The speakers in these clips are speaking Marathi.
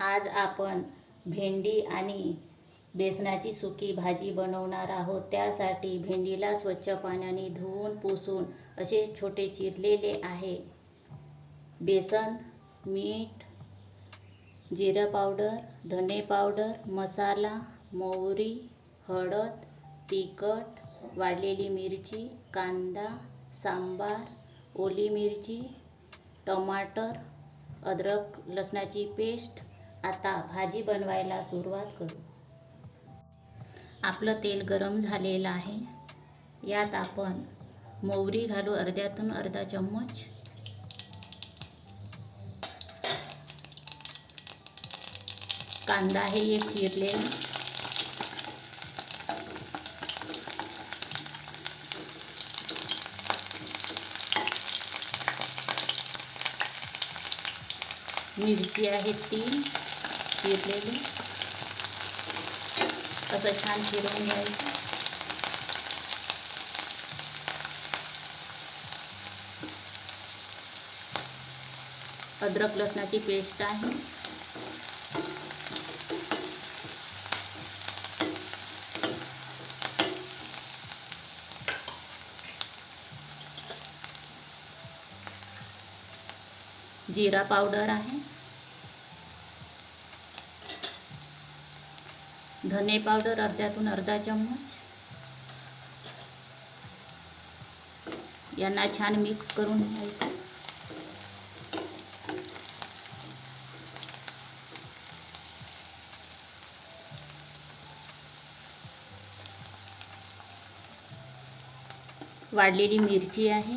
आज आपण भेंडी आणि बेसनाची सुकी भाजी बनवणार आहोत. त्यासाठी भेंडीला स्वच्छ पाण्याने धुवून पुसून असे छोटे चिरलेले आहे. बेसन मीठ जिरं पावडर धने पावडर मसाला मोहरी हळद तिखट वाढलेली मिरची कांदा सांबार ओली मिरची टमाटर अद्रक लसणाची पेस्ट आता भाजी बनवायला सुरुवात करू. आपलं तेल गरम झालेलं आहे. यात आपण मोहरी घालू अर्ध्यातून अर्धा चम्मच. कांदा हे एक चिरलेला मिरची आहे तीन चिरलेली असं छान फिरवून घ्यायचं अद्रक लसणाची पेस्ट आहे जिरा पावडर आहे धने पावडर अर्ध्यातून अर्धा चम्मच. यांना छान मिक्स करून घ्यायचं. वाढलेली मिरची आहे.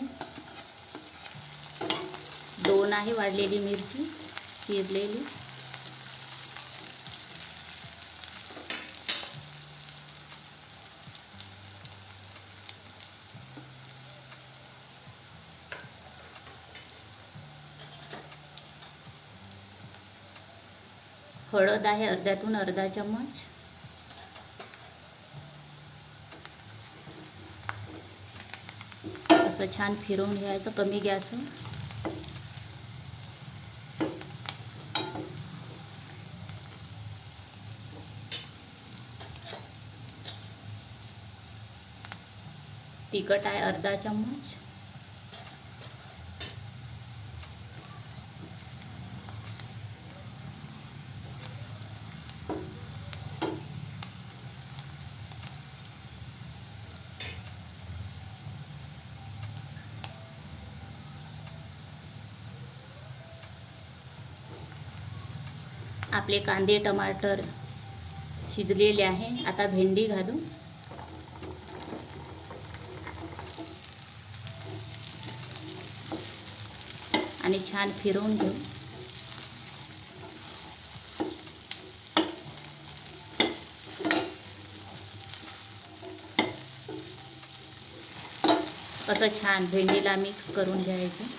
दोन आहे वाढलेली मिरची चिरलेली हळद आहे अर्ध्यातून अर्धा चम्मच. असं छान फिरवून घ्यायचं कमी गॅसवर. तिखट आहे अर्धा चम्मच. आपले कांदे टमाटर शिजलेले आहे. आता भेंडी घालू. आणि छान फिरवून घेऊ. असं छान भेंडीला मिक्स करून घ्यायचं.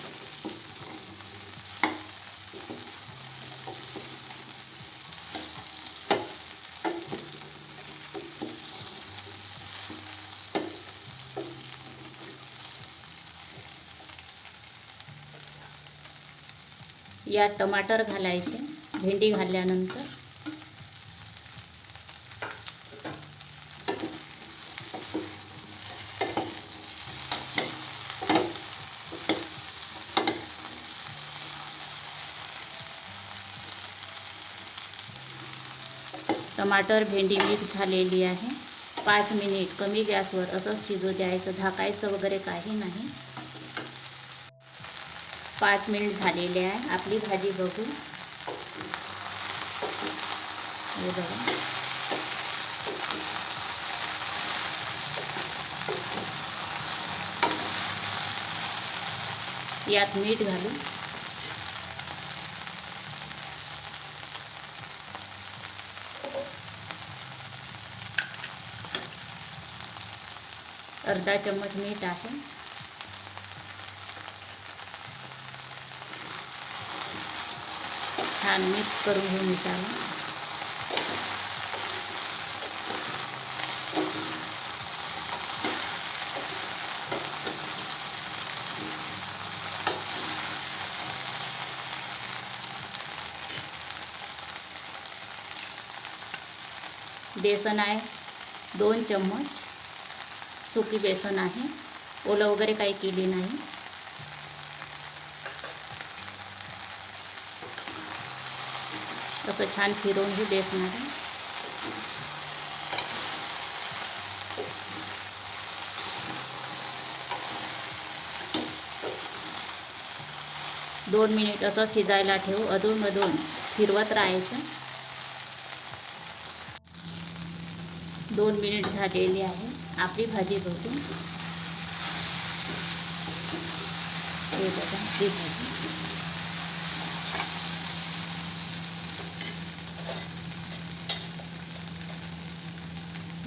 यात टमाटर घालायचे भेंडी घातल्यानंतर. टमाटर भेंडी मिक्स झालेली आहे. पाच मिनिट कमी गॅसवर असंच शिजू द्यायचं. झाकायचं वगैरे काही नाही. पाच मिनिट झालेले आहे. आपली भाजी बघू हे बघा. यात मीठ घालू अर्धा चम्मच मीठ आहे. छान मिक्स करूँ घेऊ मिठाला बेसन है दोन चम्मच, सुकी बेसन है ओलं वगैरह काही केली नाही. असं छान फिरवून ही बेसणार दोन मिनिट असं शिजायला ठेवू. अधूनमधून फिरवत राहायचं. दोन मिनिट झालेली आहे. आपली भाजी बघू. हे बघा ही भाजी.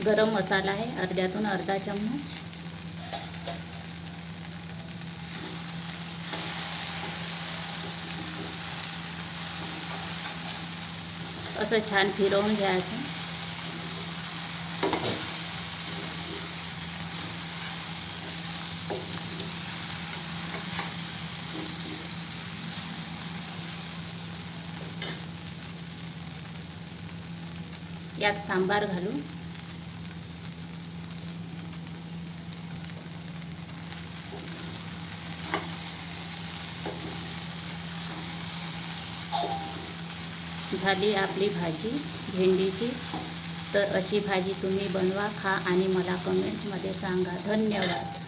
गरम मसाला आहे अर्ध्यातून अर्धा चम्मच. असं छान फिरवून घ्यायचं. यात सांबार घालू झाली आपली भाजी भेंडीची. तर अशी भाजी तुम्ही बनवा खा आणि मला कमेंट्समध्ये सांगा. धन्यवाद.